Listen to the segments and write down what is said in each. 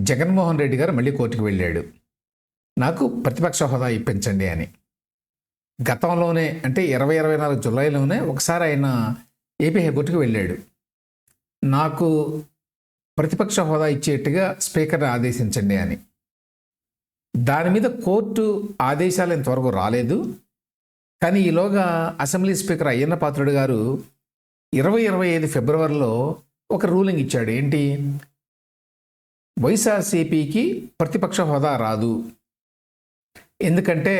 జగన్మోహన్ రెడ్డి గారు మళ్ళీ కోర్టుకు వెళ్ళాడు. నాకు ప్రతిపక్ష హోదా ఇప్పించండి అని. గతంలోనే అంటే ఇరవై ఇరవై నాలుగు జులైలోనే ఒకసారి ఆయన ఏపీ హైకోర్టుకు వెళ్ళాడు. నాకు ప్రతిపక్ష హోదా ఇచ్చేట్టుగా స్పీకర్ని ఆదేశించండి అని. దాని మీద కోర్టు ఆదేశాలు ఇంతవరకు రాలేదు. కానీ ఈలోగా అసెంబ్లీ స్పీకర్ అయ్యన్న పాత్రుడు గారు ఇరవై ఇరవై ఐదు ఫిబ్రవరిలో ఒక రూలింగ్ ఇచ్చాడు. ఏంటి? వైఎస్ఆర్సీపీకి ప్రతిపక్ష హోదా రాదు. ఎందుకంటే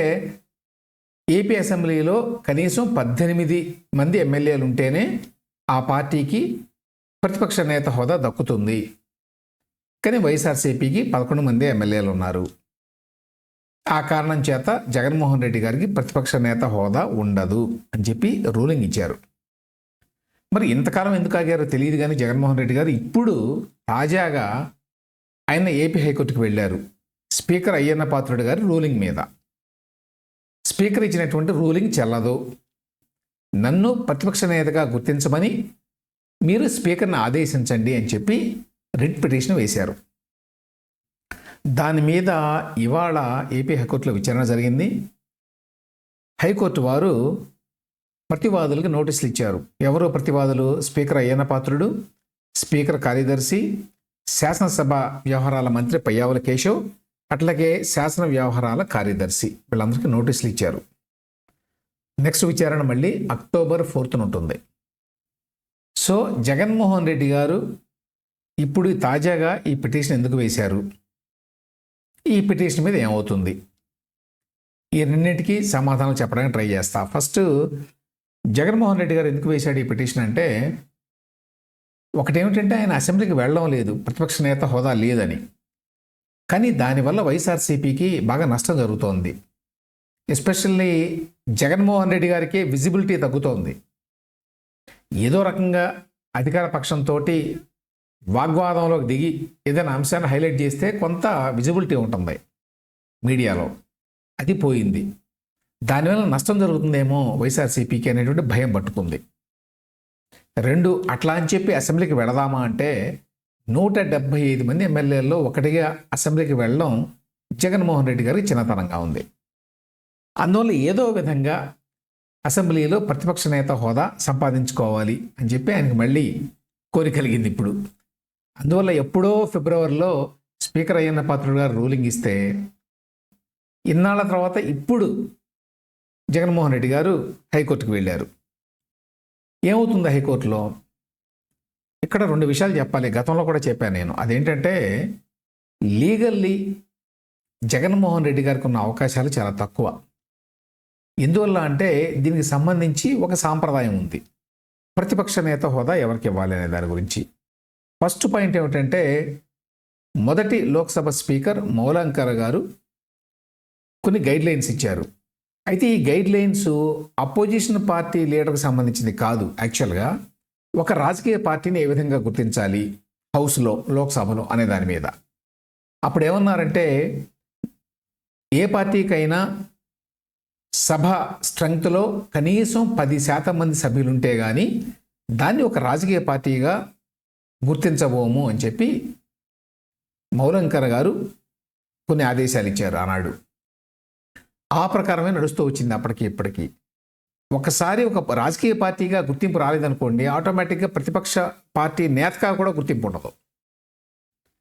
ఏపీ అసెంబ్లీలో కనీసం పద్దెనిమిది మంది ఎమ్మెల్యేలు ఉంటేనే ఆ పార్టీకి ప్రతిపక్ష నేత హోదా దక్కుతుంది. కానీ వైఎస్ఆర్సీపీకి పదకొండు మంది ఎమ్మెల్యేలు ఉన్నారు. ఆ కారణం చేత జగన్మోహన్ రెడ్డి గారికి ప్రతిపక్ష నేత హోదా ఉండదు అని చెప్పి రూలింగ్ ఇచ్చారు. మరి ఇంతకాలం ఎందుకు ఆగారో తెలియదు కానీ జగన్మోహన్ రెడ్డి గారు ఇప్పుడు తాజాగా ఆయన ఏపీ హైకోర్టుకు వెళ్ళారు. స్పీకర్ అయ్యన్న పాత్రుడు గారి రూలింగ్ మీద. స్పీకర్ ఇచ్చినటువంటి రూలింగ్ చెల్లదు. నన్ను ప్రతిపక్ష నేతగా గుర్తించమని మీరు స్పీకర్ని ఆదేశించండి అని చెప్పి రిట్ పిటిషన్ వేశారు. దాని మీద ఇవాళ ఏపీ హైకోర్టులో విచారణ జరిగింది. హైకోర్టు వారు ప్రతివాదులకు నోటీసులు ఇచ్చారు. ఎవరు ప్రతివాదులు? స్పీకర్ అయ్యన్న పాత్రుడు స్పీకర్ కార్యదర్శి శాసనసభ వ్యవహారాల మంత్రి పయ్యావుల కేశవ్ అట్లాగే శాసన వ్యవహారాల కార్యదర్శి వీళ్ళందరికీ నోటీసులు ఇచ్చారు. నెక్స్ట్ విచారణ మళ్ళీ అక్టోబర్ ఫోర్త్న ఉంటుంది. సో జగన్మోహన్ రెడ్డి గారు ఇప్పుడు తాజాగా ఈ పిటిషన్ ఎందుకు వేశారు? ఈ పిటిషన్ మీద ఏమవుతుంది? ఈ రెండింటికి సమాధానం చెప్పడానికి ట్రై చేస్తా. ఫస్ట్ జగన్మోహన్ రెడ్డి గారు ఎందుకు వేశాడు ఈ పిటిషన్ అంటే ఒకటేమిటంటే ఆయన అసెంబ్లీకి వెళ్ళడం లేదు. ప్రతిపక్ష నేత హోదా లేదని. కానీ దానివల్ల వైఎస్ఆర్సీపీకి బాగా నష్టం జరుగుతోంది. ఎస్పెషల్లీ జగన్మోహన్ రెడ్డి గారికి విజిబిలిటీ తగ్గుతోంది. ఏదో రకంగా అధికార పక్షంతో వాగ్వాదంలోకి దిగి ఏదైనా అంశాన్ని హైలైట్ చేస్తే కొంత విజిబిలిటీ ఉంటుంది మీడియాలో. అది పోయింది. దానివల్ల నష్టం జరుగుతుందేమో వైఎస్ఆర్సీపీకి అనేటువంటి భయం పట్టుకుంది. రెండు అట్లా అని చెప్పి అసెంబ్లీకి వెళదామా అంటే నూట డెబ్భై ఐదు మంది ఎమ్మెల్యేల్లో ఒకటిగా అసెంబ్లీకి వెళ్ళడం జగన్మోహన్ రెడ్డి గారికి చిన్నతనంగా ఉంది. అందువల్ల ఏదో విధంగా అసెంబ్లీలో ప్రతిపక్ష నేత హోదా సంపాదించుకోవాలి అని చెప్పి ఆయనకు మళ్ళీ కోరిక కలిగింది ఇప్పుడు. అందువల్ల ఎప్పుడో ఫిబ్రవరిలో స్పీకర్ అయ్యన్న పాత్రుడు గారు రూలింగ్ ఇస్తే ఇన్నాళ్ళ తర్వాత ఇప్పుడు జగన్మోహన్ రెడ్డి గారు హైకోర్టుకు వెళ్ళారు. ఏమవుతుంది హైకోర్టులో ఇక్కడ రెండు విషయాలు చెప్పాలి. గతంలో కూడా చెప్పాను నేను. అదేంటంటే లీగల్లీ జగన్మోహన్ రెడ్డి గారికి ఉన్న అవకాశాలు చాలా తక్కువ. ఎందువల్ల అంటే దీనికి సంబంధించి ఒక సాంప్రదాయం ఉంది. ప్రతిపక్ష నేత హోదా ఎవరికి ఇవ్వాలి అనే దాని గురించి. ఫస్ట్ పాయింట్ ఏమిటంటే మొదటి లోక్సభ స్పీకర్ మౌలాంకర్ గారు కొన్ని గైడ్లైన్స్ ఇచ్చారు. అయితే ఈ గైడ్ లైన్స్ అపోజిషన్ పార్టీ లీడర్కి సంబంధించింది కాదు. యాక్చువల్గా ఒక రాజకీయ పార్టీని ఏ విధంగా గుర్తించాలి? హౌస్లో లోక్సభలో అనే దాని మీద. అప్పుడు ఏమన్నారంటే ఏ పార్టీకైనా సభ స్ట్రెంగ్త్లో కనీసం పది శాతం మంది సభ్యులు ఉంటే కానీ దాన్ని ఒక రాజకీయ పార్టీగా గుర్తించబోము అని చెప్పి మౌలంకర్ గారు కొన్ని ఆదేశాలు ఇచ్చారు ఆనాడు. ఆ ప్రకారమే నడుస్తూ వచ్చింది అప్పటికి ఇప్పటికీ. ఒకసారి ఒక రాజకీయ పార్టీగా గుర్తింపు రాలేదనుకోండి ఆటోమేటిక్గా ప్రతిపక్ష పార్టీ నేతగా కూడా గుర్తింపు ఉండదు.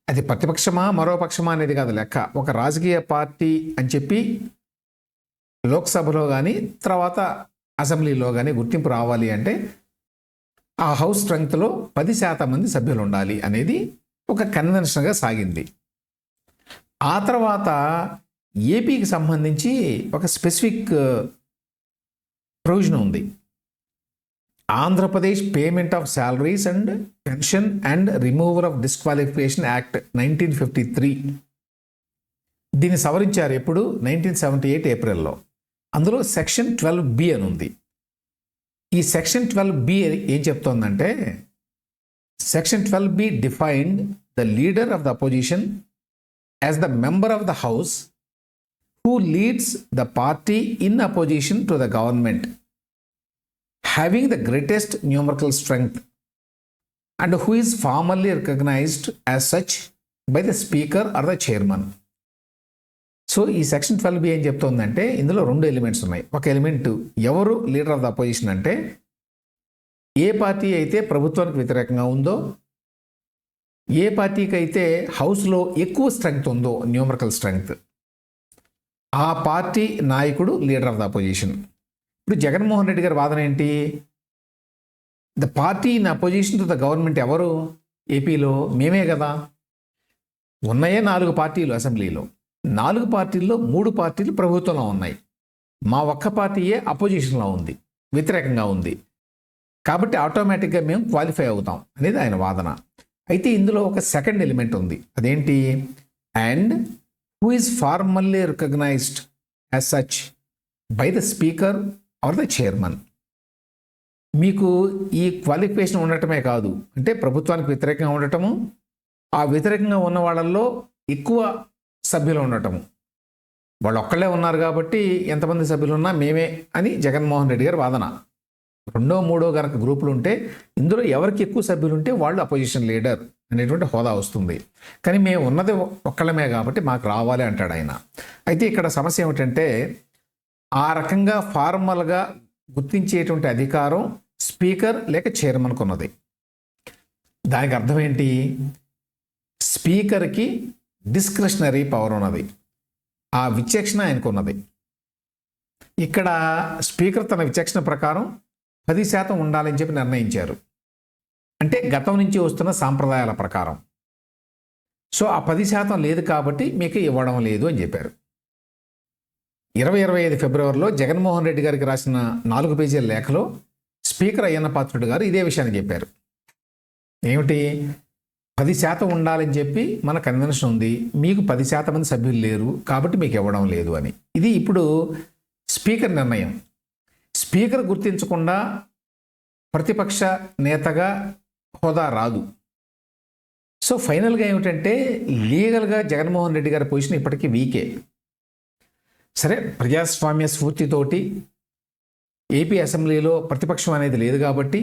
అది ప్రతిపక్షమా మరో పక్షమా అనేది కాదు లెక్క. ఒక రాజకీయ పార్టీ అని చెప్పి లోక్సభలో కానీ తర్వాత అసెంబ్లీలో కానీ గుర్తింపు రావాలి అంటే ఆ హౌస్ స్ట్రెంగ్త్లో పది శాతం మంది సభ్యులు ఉండాలి అనేది ఒక కన్వెన్షన్గా సాగింది. ఆ తర్వాత ఏపీకి సంబంధించి ఒక స్పెసిఫిక్ ప్రొవిజన్ ఉంది. Andhra Pradesh payment of salaries and pension and removal of disqualification act nineteen fifty three దీన్ని సవరించారు ఎప్పుడు? నైన్టీన్ సెవెంటీ ఎయిట్ ఏప్రిల్లో. అందులో సెక్షన్ ట్వెల్వ్ బి అని ఉంది. ఈ సెక్షన్ ట్వెల్వ్ బి ఏం చెప్తోందంటే section twelve B defined the leader of the opposition as the member of the house who leads the party in opposition to the government having the greatest numerical strength and who is formally recognised as such by the speaker or the chairman so ఈ section twelve B ఏం చెప్తోందంటే ఇందులో రెండు elements ఉన్నాయి. ఒక element ఎవరు leader of the opposition అంటే ఏ party అయితే ప్రభుత్వానికి వ్యతిరేకంగా ఉందో ఏ పార్టీకి అయితే హౌస్లో ఎక్కువ స్ట్రెంగ్త్ ఉందో న్యూమరికల్ స్ట్రెంగ్త్ ఆ పార్టీ నాయకుడు లీడర్ ఆఫ్ ద అపోజిషన్. ఇప్పుడు జగన్మోహన్ రెడ్డి గారి వాదన ఏంటి? The party in opposition to the government ఎవరు? ఏపీలో మేమే కదా. ఉన్నాయే నాలుగు పార్టీలు అసెంబ్లీలో. నాలుగు పార్టీల్లో మూడు పార్టీలు ప్రభుత్వంలో ఉన్నాయి. మా ఒక్క పార్టీయే అపోజిషన్లో ఉంది. వ్యతిరేకంగా ఉంది. కాబట్టి ఆటోమేటిక్గా మేము క్వాలిఫై అవుతాం అనేది ఆయన వాదన. అయితే ఇందులో ఒక సెకండ్ ఎలిమెంట్ ఉంది. అదేంటి? And who is formally recognised as such by the speaker or the chairman మీకు ఈ క్వాలిఫికేషన్ ఉండటమే కాదు. అంటే ప్రభుత్వానికి వ్యతిరేకంగా ఉండటము ఆ వ్యతిరేకంగా ఉన్న వాళ్ళల్లో ఎక్కువ సభ్యులు ఉండటము. వాళ్ళు ఒక్కళ్ళే ఉన్నారు కాబట్టి ఎంతమంది సభ్యులు ఉన్నా మేమే అని జగన్మోహన్ రెడ్డి గారి వాదన. రెండో మూడో గనక గ్రూపులు ఉంటే ఇందులో ఎవరికి ఎక్కువ సభ్యులు ఉంటే వాళ్ళు అపోజిషన్ లీడర్. అనేటువంటి హోదా వస్తుంది. కానీ మేము ఉన్నది ఒక్కళ్ళమే కాబట్టి మాకు రావాలి అంటాడు ఆయన. అయితే ఇక్కడ సమస్య ఏమిటంటే ఆ రకంగా ఫార్మల్గా గుర్తించేటువంటి అధికారం స్పీకర్ లేక చైర్మన్కు ఉన్నది. దానికి అర్థం ఏంటి? స్పీకర్కి డిస్క్రిషనరీ పవర్ ఉన్నది. ఆ విచక్షణ ఆయనకు ఉన్నది. ఇక్కడ స్పీకర్ తన విచక్షణ ప్రకారం పది శాతం ఉండాలని చెప్పి నిర్ణయించారు. అంటే గతం నుంచి వస్తున్న సాంప్రదాయాల ప్రకారం. సో ఆ పది శాతం లేదు కాబట్టి మీకు ఇవ్వడం లేదు అని చెప్పారు. ఇరవై ఇరవై ఐదు ఫిబ్రవరిలో జగన్మోహన్ రెడ్డి గారికి రాసిన నాలుగు పేజీల లేఖలో స్పీకర్ అయ్యన్న పాత్రుడు గారు ఇదే విషయాన్ని చెప్పారు. ఏమిటి? పది శాతం ఉండాలని చెప్పి మన కన్వెన్షన్ ఉంది. మీకు పది శాతం మంది సభ్యులు లేరు కాబట్టి మీకు ఇవ్వడం లేదు అని. ఇది ఇప్పుడు స్పీకర్ నిర్ణయం. స్పీకర్ గుర్తించకుండా ప్రతిపక్ష నేతగా హోదా రాదు. సో ఫైనల్గా ఏమిటంటే లీగల్గా జగన్మోహన్ రెడ్డి గారి పొజిషన్ ఇప్పటికీ వీకే. సరే ప్రజాస్వామ్య స్ఫూర్తితోటి ఏపీ అసెంబ్లీలో ప్రతిపక్షం అనేది లేదు కాబట్టి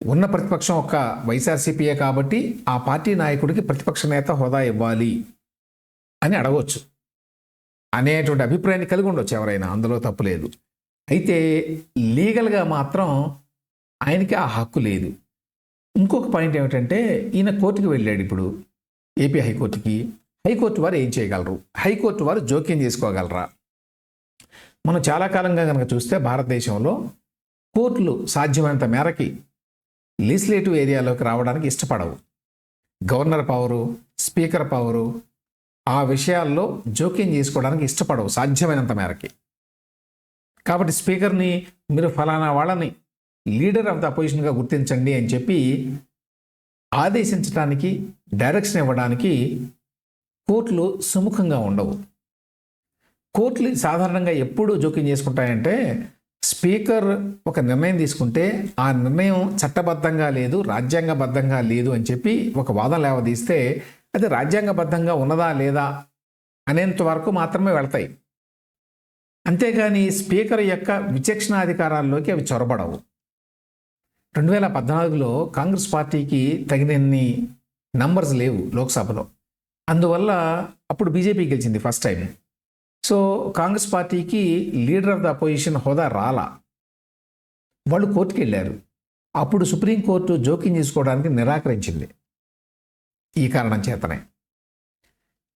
ఉన్న ప్రతిపక్షం ఒక వైఎస్ఆర్సీపీఏ కాబట్టి ఆ పార్టీ నాయకుడికి ప్రతిపక్ష నేత హోదా ఇవ్వాలి అని అడగవచ్చు అనేటువంటి అభిప్రాయాన్ని కలిగి ఉండొచ్చు ఎవరైనా అందులో తప్పు లేదు. అయితే లీగల్గా మాత్రం ఆయనకి ఆ హక్కు లేదు. ఇంకొక పాయింట్ ఏమిటంటే ఈయన కోర్టుకి వెళ్ళాడు ఇప్పుడు. ఏపీ హైకోర్టుకి. హైకోర్టు వారు ఏం చేయగలరు? హైకోర్టు వారు జోక్యం చేసుకోగలరా? మనం చాలా కాలంగా కనుక చూస్తే భారతదేశంలో కోర్టులు సాధ్యమైనంత మేరకి లీజిస్లేటివ్ ఏరియాలోకి రావడానికి ఇష్టపడవు. గవర్నర్ పవరు స్పీకర్ పవరు ఆ విషయాల్లో జోక్యం చేసుకోవడానికి ఇష్టపడవు సాధ్యమైనంత మేరకి. కాబట్టి స్పీకర్ని మీరు ఫలానా వాళ్ళని లీడర్ ఆఫ్ ద అపోజిషన్గా గుర్తించండి అని చెప్పి ఆదేశించడానికి డైరెక్షన్ ఇవ్వడానికి కోర్టులు సుముఖంగా ఉండవు. కోర్టులు సాధారణంగా ఎప్పుడు జోక్యం చేసుకుంటాయంటే స్పీకర్ ఒక నిర్ణయం తీసుకుంటే ఆ నిర్ణయం చట్టబద్ధంగా లేదు రాజ్యాంగబద్ధంగా లేదు అని చెప్పి ఒక వాదన లేవదీస్తే అది రాజ్యాంగబద్ధంగా ఉన్నదా లేదా అనేంత వరకు మాత్రమే వెళ్తాయి. అంతేగాని స్పీకర్ యొక్క విచక్షణాధికారాల్లోకి అవి చొరబడవు. రెండు వేల పద్నాలుగులో కాంగ్రెస్ పార్టీకి తగినన్ని నంబర్స్ లేవు లోక్సభలో. అందువల్ల అప్పుడు బీజేపీ గెలిచింది ఫస్ట్ టైం సో కాంగ్రెస్ పార్టీకి లీడర్ ఆఫ్ ద అపోజిషన్ హోదా రాలా. వాళ్ళు కోర్టుకి వెళ్ళారు అప్పుడు సుప్రీంకోర్టు జోక్యం చేసుకోవడానికి నిరాకరించింది. ఈ కారణం చేతనే.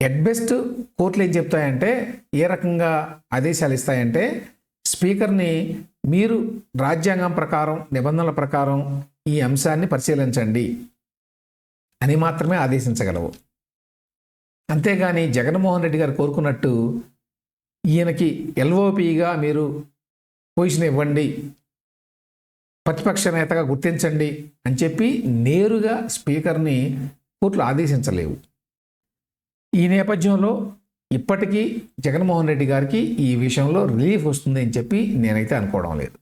ఎట్ బెస్ట్ కోర్టులు ఏం చెప్తాయంటే ఏ రకంగా ఆదేశాలు ఇస్తాయంటే స్పీకర్ని మీరు రాజ్యాంగం ప్రకారం నిబంధనల ప్రకారం ఈ అంశాన్ని పరిశీలించండి అని మాత్రమే ఆదేశించగలవు. అంతేగాని జగన్మోహన్ రెడ్డి గారు కోరుకున్నట్టు ఈయనకి ఎల్ఓపిగా మీరు పొజిషన్ ఇవ్వండి ప్రతిపక్ష నేతగా గుర్తించండి అని చెప్పి నేరుగా స్పీకర్ని కోర్టులు ఆదేశించలేవు. ఈ నేపథ్యంలో ఇప్పటికీ జగన్మోహన్ రెడ్డి గారికి ఈ విషయంలో రిలీఫ్ వస్తుంది అని చెప్పి నేనైతే అనుకోవడం లేదు.